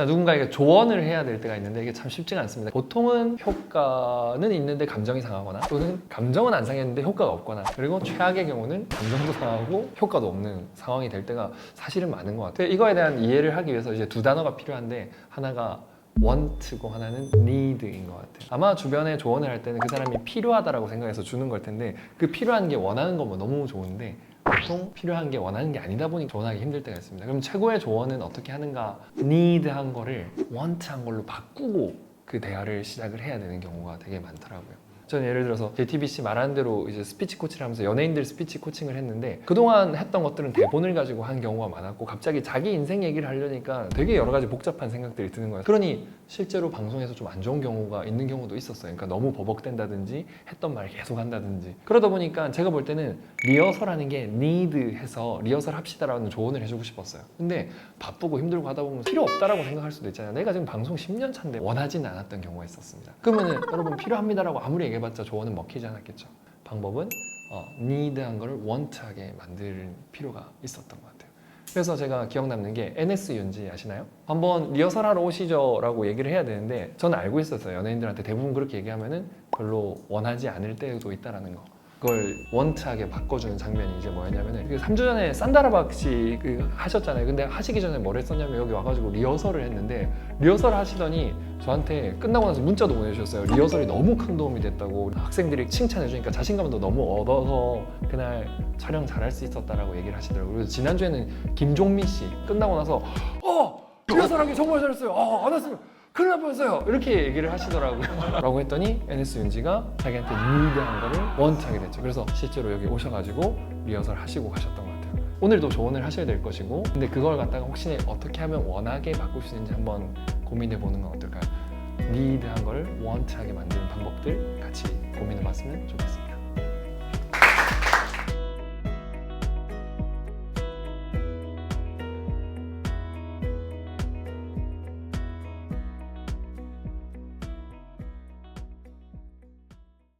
자 누군가에게 조언을 해야 될 때가 있는데 이게 참 쉽지가 않습니다. 보통은 효과는 있는데 감정이 상하거나 또는 감정은 안 상했는데 효과가 없거나 그리고 최악의 경우는 감정도 상하고 효과도 없는 상황이 될 때가 사실은 많은 것 같아요. 이거에 대한 이해를 하기 위해서 이제 두 단어가 필요한데 하나가 want고 하나는 need인 것 같아요. 아마 주변에 조언을 할 때는 그 사람이 필요하다라고 생각해서 주는 걸 텐데 그 필요한 게 원하는 거면 너무 좋은데 보통 필요한 게 원하는 게 아니다 보니 조언하기 힘들 때가 있습니다. 그럼 최고의 조언은 어떻게 하는가? need한 거를 want한 걸로 바꾸고 그 대화를 시작을 해야 되는 경우가 되게 많더라고요. 저는 예를 들어서 JTBC 말하는 대로 이제 스피치 코치를 하면서 연예인들 스피치 코칭을 했는데 그동안 했던 것들은 대본을 가지고 한 경우가 많았고 갑자기 자기 인생 얘기를 하려니까 되게 여러 가지 복잡한 생각들이 드는 거예요. 그러니 실제로 방송에서 좀 안 좋은 경우가 있는 경우도 있었어요. 그러니까 너무 버벅댄다든지 했던 말을 계속 한다든지 그러다 보니까 제가 볼 때는 리허설하는 게 need 해서 리허설 합시다라는 조언을 해주고 싶었어요. 근데 바쁘고 힘들고 하다 보면 필요 없다라고 생각할 수도 있잖아요. 내가 지금 방송 10년 차인데 원하진 않았던 경우가 있었습니다. 그러면은 여러분 필요합니다라고 아무리 얘기해 봤자 조언은 먹히지 않았겠죠. 방법은 어, need한 거를 want하게 만들 필요가 있었던 것 같아요. 그래서 제가 기억 남는 게 NS 윤지 아시나요? 한번 리허설 하러 오시죠라고 얘기를 해야 되는데 저는 알고 있었어요. 연예인들한테 대부분 그렇게 얘기하면은 별로 원하지 않을 때도 있다라는 거. 그걸 원트하게 바꿔주는 장면이 이제 뭐였냐면은 그 3주 전에 산다라박 씨 그 하셨잖아요. 근데 하시기 전에 뭘 했었냐면 여기 와가지고 리허설을 했는데 리허설 하시더니 저한테 끝나고 나서 문자도 보내주셨어요. 리허설이 너무 큰 도움이 됐다고 학생들이 칭찬해주니까 자신감도 너무 얻어서 그날 촬영 잘할 수 있었다라고 얘기를 하시더라고요. 그래서 지난주에는 김종민 씨 끝나고 나서 어 리허설하기 정말 잘했어요. 어안 왔으면 큰일 날 뻔했어요. 이렇게 얘기를 하시더라고요. 라고 했더니 NS 윤지가 자기한테 니드한 거를 원트하게 됐죠. 그래서 실제로 여기 오셔가지고 리허설 하시고 가셨던 것 같아요. 오늘도 조언을 하셔야 될 것이고 근데 그걸 갖다가 혹시 어떻게 하면 원하게 바꿀 수 있는지 한번 고민해 보는 건 어떨까요? 니드한 거를 원트하게 만드는 방법들 같이 고민해 봤으면 좋겠습니다.